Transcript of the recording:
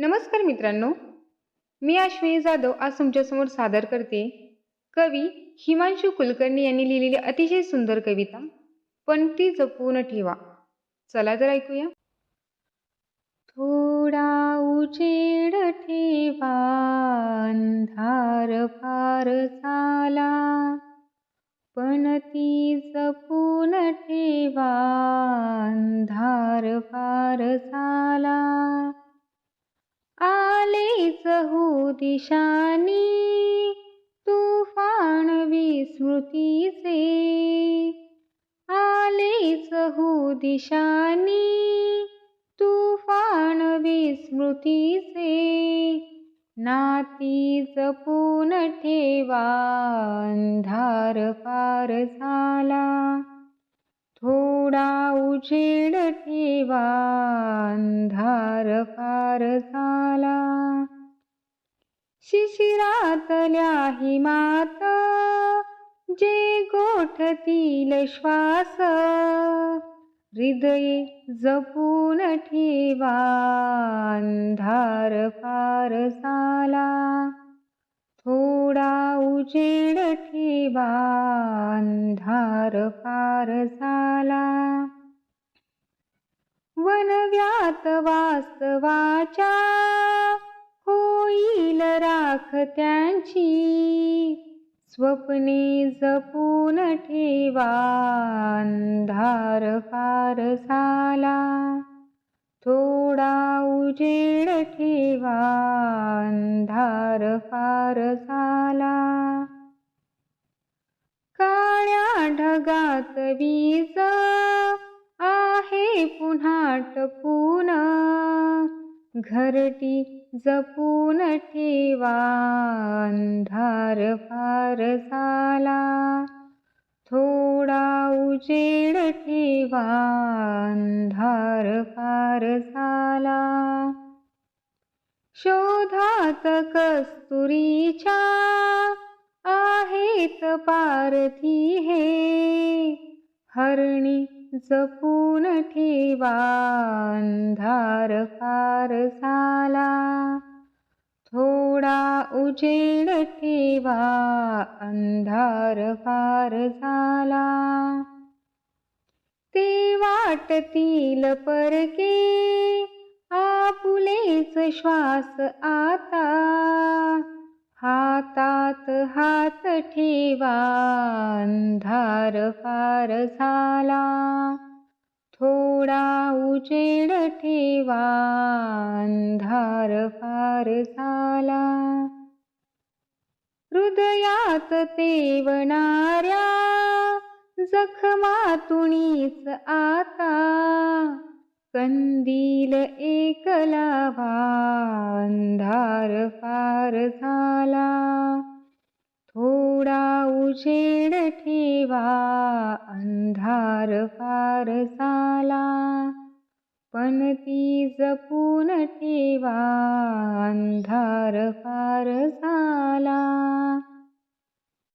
नमस्कार मित्रांनो. मी अश्विनी जाधव आज तुमच्यासमोर सादर करते. कवी हिमांशू कुलकर्णी यांनी लिहिलेली अतिशय सुंदर कविता पण ती जपून ठेवा. चला तर ऐकूया. थोडा उजेड ठेवा अंधार फार झाला. पण ती जपून ठेवा अंधार फार झाला. दिशानी तुफान विस्मृतीचे आले चहू हो दिशानी तुफान विस्मृतीचे. नाती जपून ठेवा अंधार पार झाला. थोडा उजेड ठेवा अंधार पार झाला. शिशिरातल्या हिमात जे गोठतील श्वास. हृदय जपून ठेवा अंधार फार झाला. थोडा उजेड ठेवा अंधार फार झाला. वनव्यात वास्तवाच्या होईल राख त्यांची. स्वप्ने जपून ठेवा अंधार फार झाला. थोडा उजेड ठेवा अंधार फार झाला. काळ्या ढगात वीज आहे पुन्हा टपून. घरटी जपून ठेवा अंधार फार झाला. थोडा उजेड ठेवा अंधार फार झाला. शोधात कस्तुरीच्या आहेत पारथी हे हरणी जपून ठेवा अंधार फार झाला थोडा उजेड ठेवा अंधार फार झाला ते वाटतील परके आपुलेच श्वास आता. हातात हात ठेवा अंधार फार झाला. थोडा उजेड ठेवा अंधार फार झाला. हृदयात तेवणाऱ्या जखमातुणीच आता. कंदील एक लावा अंधार फार झाला थोडा उजेड ठेवा अंधार फार झाला पण ती जपून ठेवा अंधार फार झाला